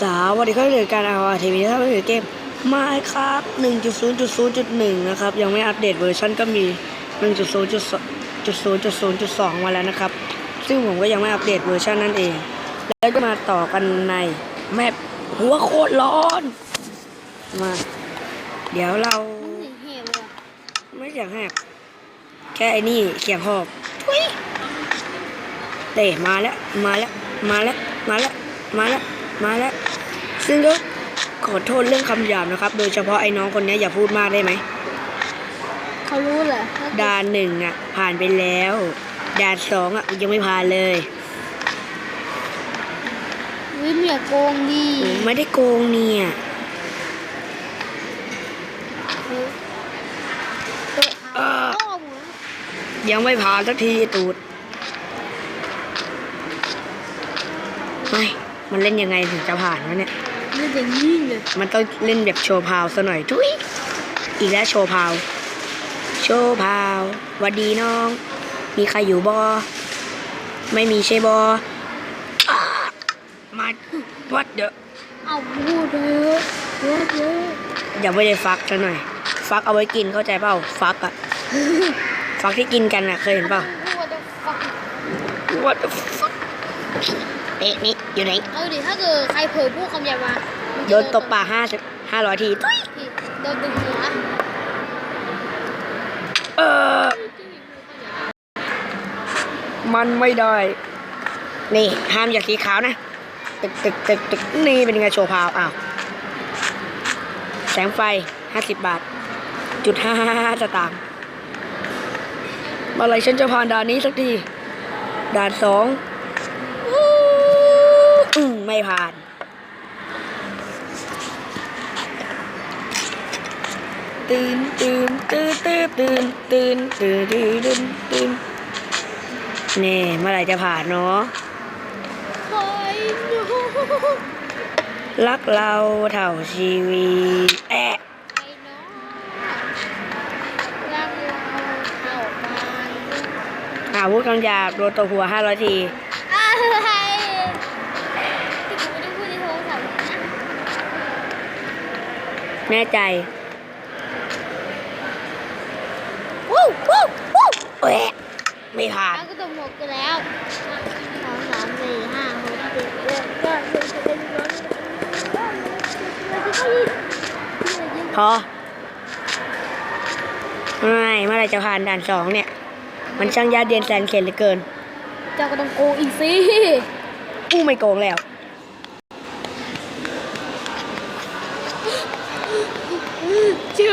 สวัสดีครับเรื่องการเอาทีวีนะครับเป็นเกมมาครับ1.0.0.1 นะครับ ยังไม่อัปเดตเวอร์ชันก็มี 1.0.0.0.2 มาแล้วนะครับ ซึ่งผมก็ยังไม่อัปเดตเวอร์ชันนั่นเอง แล้วก็มาต่อกันในแมปหัวโคตรร้อน มา เดี๋ยวเราเห็นเลยไม่อยากแหกแค่ไอ้นี่เขียงหอบทุยเตะมาแล้ว มาแล้ว มาแล้ว มาแล้ว มาแล้ว มาแล้ว ซึ่งก็ขอโทษเรื่องคำหยาบนะครับ โดยเฉพาะไอ้น้องคนนี้อย่าพูดมากได้ไหม เขารู้เหรอด่านหนึ่งอะ ผ่านไปแล้ว ด่านสองอะยังไม่ผ่านเลยวิมอย่าโกงดิไม่ได้โกงเนี่ยเออพ่อหมูยังไม่ผ่านสักทีไอ้ตูดไม่ มันเล่นยังไงถึงจะผ่านวะเนี่ยไม่จะยิ่งเลยมันต้องเล่นแบบโชว์พาวซะหน่อยทุยอีกแล้วโชว์พาว โชว์พาวหวัดดีน้อง มีใครอยู่บอ ไม่มีใช่บออ้ามาวัดเดอะเอาพูดเถอะเยอะเยอะอย่าไม่ได้ฟักซะหน่อย ฟักเอาไว้กินเข้าใจเปล่า ฟักอะฟักที่กินกันอะเคยเห็นเปล่าพูดจะฟัง What the fuck เอ๊ะนี่อยู่ไหน เอาดิถ้าเกิดใครเผยพูดคำหยาบมามึงจะโดนตบปากห้าสิบห้าร้อยทีทุยผิดโดนดึงหัวเออ มันไม่ได้ นี่ห้ามอย่างสีขาวนะ ตึกตึกตึกตึกนี่เป็นไงโชว์พาวอ้าว แสงไฟห้าสิบบาท จุดห้าห้าห้าสตางค์เมื่อไหรฉันจะผ่านด่านนี้สักที ด่านสองอู้ อืมไม่ผ่าน ตื่นตื่นตื่นตื่นตื่นตื่นตื่นตื่นตื่นตื่นเน่เมื่อไหร่จะผ่านเนาะคอยดูรักเราเท่าชีวิตแอะไอ้น้องรักเราเข้ามาอาวุธคำหยาบโดนตัวหัวห้าร้อยทีอะไรที่กูไม่ได้พูดในโทรศัพท์นะ แน่ใจวู้วู้วู้เอ๊ะไม่ผ่านแล้วก็ตกหมดกันแล้วสองสามสี่ห้าหกเจ็ดแปดเก้าสิบสิบเอ็ดสิบสองสิบสามสิบสี่สิบพอไม่เมื่อไหร่จะผ่านด่านสองเนี่ย มันช่างยากเย็นแสนเข็ญเหลือเกิน เจ้าก็ต้องโกงอีกสิกู้ไม่โกงแล้ว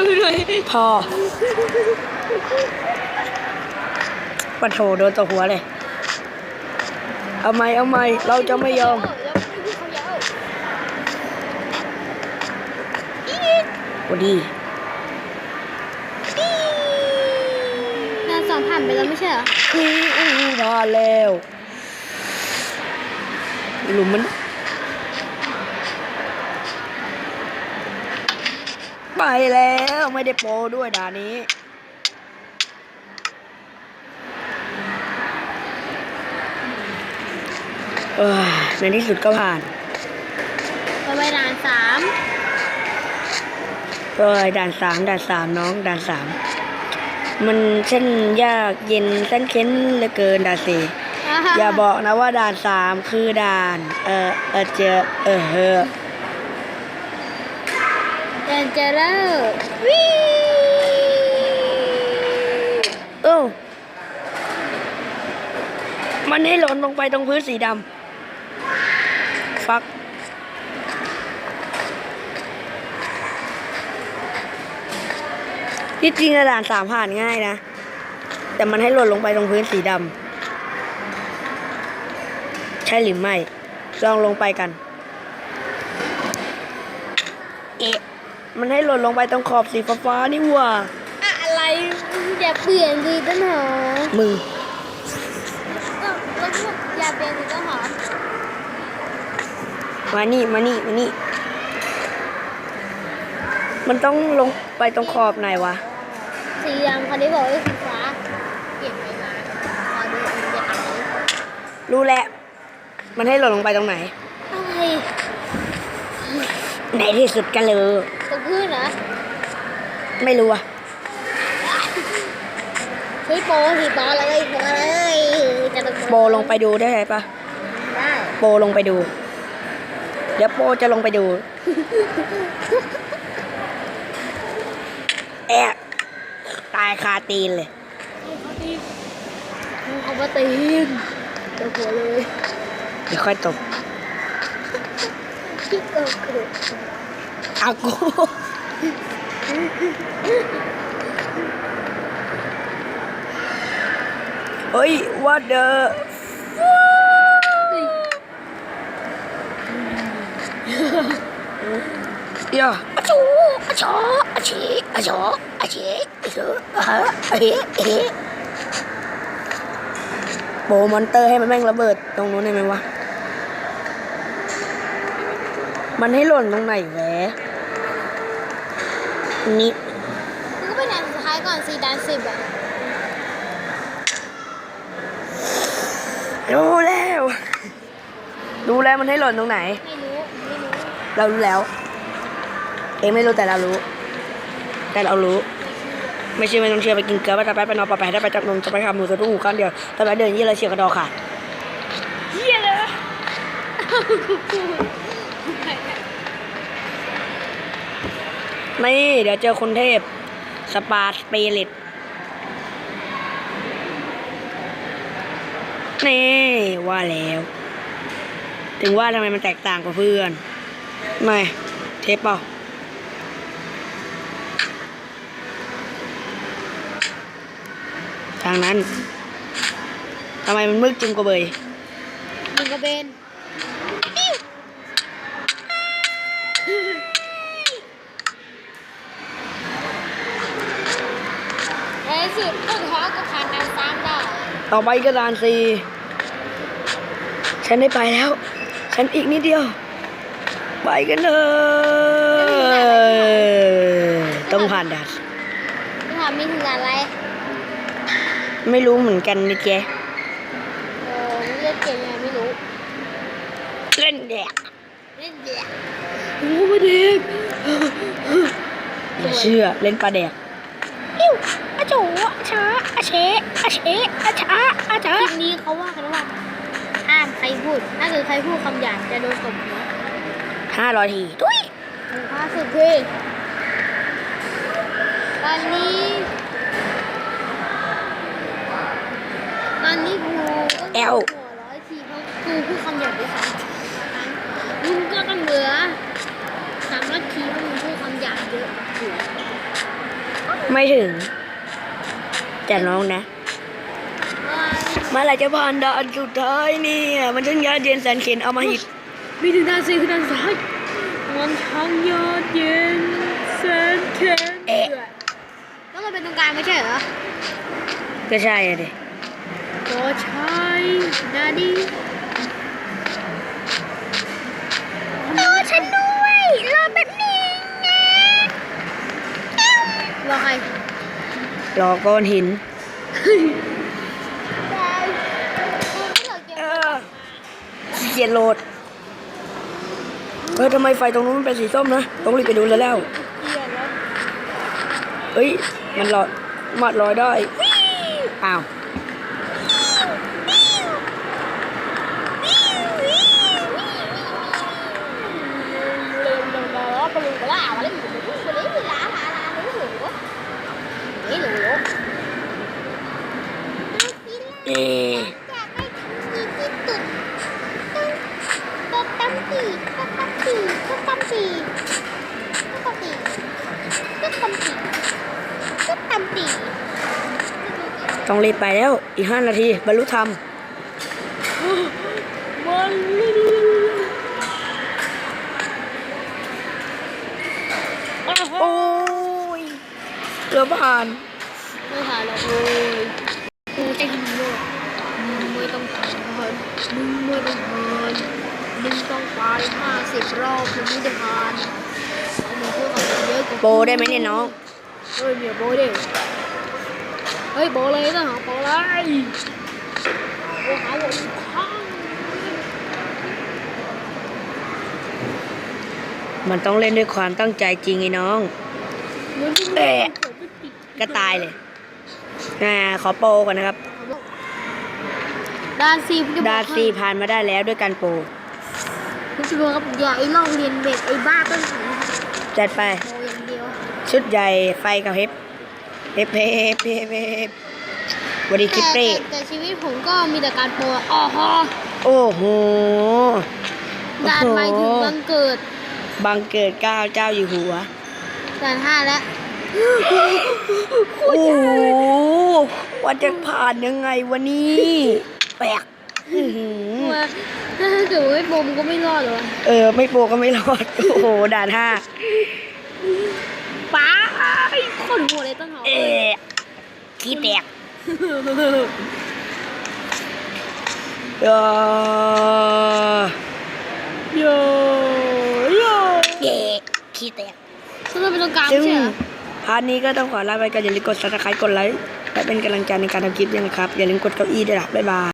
เชื่อไปเลยพอปันโถโดนตัวหัวเลย เอาไหมเอาไหมเราจะไม่ยอมโอ้ดีงานสองผ่านไปแล้วไม่ใช่เหรออืออือผ่านแล้วหลุมมัน ไปแล้วไม่ได้โปรด้วยด่านนี้ เออในที่สุดก็ผ่านไปไปด่านสามเออด่านสามด่านสามน้องด่านสามมันเช่นยากเย็นเส้นเค้นเหลือเกินด่านสี่อย่าบอกนะว่าด่านสามคือด่าน เออเออเจอเออเฮอเดินเจอแล้ววิเอ้ามันให้หล่นลงไปตรงพื้นสีดำฟักที่จริงอะด่านสามผ่านง่ายนะ แต่มันให้หล่นลงไปตรงพื้นสีดำใช่หรือไม่ ลองลงไปกัน เอ๊ะ มันให้หล่นลงไปตรงขอบสีฟ้าๆนี่หว่า อะไรอย่าเปลี่ยนดีต้นหอมมึงเอ้าแล้วพวกอย่าเปลี่ยนดีต้นหอมมานี่ มานี่ มานี่ มันต้องลงไปตรงขอบไหนวะ สีดำคันนี้บอกว่าสีฟ้าเปลี่ยนไปมาพอดูมันจะอะไรรู้แล้ว มันให้หล่นลงไปตรงไหนอะไร ในที่สุดกันเลยตกพื้นเหรอไม่รู้อะเฮ้ยโปสิโปเลยโปเลยจะตกโปลงไปดูได้ไหมปะได้โปลงไปดู เดี๋ยวโปจะลงไปดูแอะตายคาตีนเลยเอามาตีนเดี๋ยวหัวเลยเดี๋ยวค่อยตบ ที่เกิดขึ้นอากูเฮ้ยว่าเดออย่าอาชูอาชออาชีอาชออาชีอาชออะฮะเอ๊ะเอ๊ะโบมอนเตอร์ให้มันแม่งระเบิดตรงนู้นได้ไหมวะ มันให้หล่นตรงไหนแหวะนี่มึงก็ไปด่านสุดท้ายก่อนสี่ด่านสิบอะรู้แล้ว รู้แล้วมันให้หล่นตรงไหน ไม่รู้ ไม่รู้ เรารู้แล้ว เองไม่รู้แต่เรารู้ แต่เรารู้ไม่เชื่อไม่ต้องเชื่อไปกินเกลือไปตะไปไปนอนปะไปได้ไปจับนมจะไปทำหมูสะดุ้งหูข้างเดียวตะไปเดินยี่เลยเฉียกระดอขาดเฮียเลย นี่ เดี๋ยวเจอคนเทพ สปาสเปริตนี่ว่าแล้ว ถึงว่าทำไมมันแตกต่างกว่าเพื่อน ไม่ เทปเปล่าทางนั้นทำไมมันมึกจึงกว่าเบยมึงกระเบน ต่อไปก็ดานซีฉันได้ไปแล้ว ฉันอีกนิดเดียว ไปกันเลยต้องผ่านด่านมึงถามมีถึงด่านอะไรไม่รู้เหมือนกันนะเจ๊เออมึงเล่นเกมยังไงไม่รู้ เล่นแดกเล่นเดียโอ้มาเด็กอย่าเชื่อเล่นปลาแดกอิ้วอา โจอาช้าอาเชอาเชอาช้าอาช้าคลิปนี้เขาว่ากันว่าห้ามใครพูด ถ้าเกิดใครพูดคำหยาบจะโดนตบหัวห้าร้อยทีตุ้ยหนึ่งห้าสิบพี่ตอนนี้ ตอนนี้กูก็แอลหัวร้อยทีเพราะกูพูดคำหยาบไปสามครั้งมึงก็ต้องเหลือสามร้อยทีเพราะมึงพูดคำหยาบเยอะอยู่ไม่ถึง แต่น้องนะเมื่อไหรจะผ่านด่านสุดท้ายเนี่ย มันช่างยากเย็นแสนเข็นเอามาหิดมีถึงด้านสี่คือด้านซ้ายมันทั้งยอดเย็นแสนเข็นเอ๊ะต้องมาเป็นตรงกลางไม่ใช่เหรอก็ใช่อะดิก็ใช่นาดีรอฉันด้วยรอแป๊บนึงนะรอใคร รอก้อนหินเออเกียนโหลดเออทำไมไฟตรงนู้นมันเป็นสีส้มนะ ต้องรีบไปดูแล้วแล้วเฮ้ย มันลอยมัดลอยได้ อ้าว เอต้องรีบไปแล้ว อีกห้านาที บรรลุธรรมโอ้ยเรือผ่าน ไม่หาหรอกเลย กูจะหินเลยมึงไม่ต้องทานมึงไม่ต้องทานมึงต้องไปห้าสิบรอบถึงมึงจะทานเอามึงพูดกับเยอะกว่าโปได้ไหมเนี่ยน้องเฮ้ยเมียโบดิเฮ้ยโบเลยต้องหาโบเลยโบหาโบข้างมันต้องเล่นด้วยความตั้งใจจริงไอ้น้องมันไม่เอ๊ะผมไม่ผิด ก็ตายเลย อ่าขอโปรก่อนนะครับด้านซีผมจะบอกดาให้ซีผ่านมาได้แล้วด้วยการโปรผมจะบอกครับอย่าไอ้ลอกเรียนแบบไอ้บ้าต้นหางจัดไปโมอย่างเดียวชุดใหญ่ไฟกับเฮปเฮปเฮปเฮปเฮปวันดีคิปแต่เป้แต่แต่ชีวิตผมก็มีแต่การโปรอ๋อฮะโอ้โห ด่านไปถึงบังเกิดบังเกิดเก้าเจ้าอยู่หัวด่านห้าแล้ว โอ้โหว่าจะผ่านยังไงวันนี้แปลกอื้อหือว่าถ้าเกิดว่าไม่โปรมนก็ไม่รอดหรอวะเออ ไม่โปรก็ไม่รอด โอ้โห ด่านห้าป้าไอ้คนหัวเลยต้นหอมเอ๊ะขี้แตกเออโยโยเย่ขี้แตกฉันเราเป็นตรงกลางซึ่งใช่เหรอ พาร์ทนี้ก็ต้องขอลาไปก่อนอย่าลืมกดซับสไครต์กดไลค์และเป็นกำลังใจในการทำคลิปด้วยนะครับ อย่าลืมกดเก้าอี้ด้วยล่ะบ๊ายบาย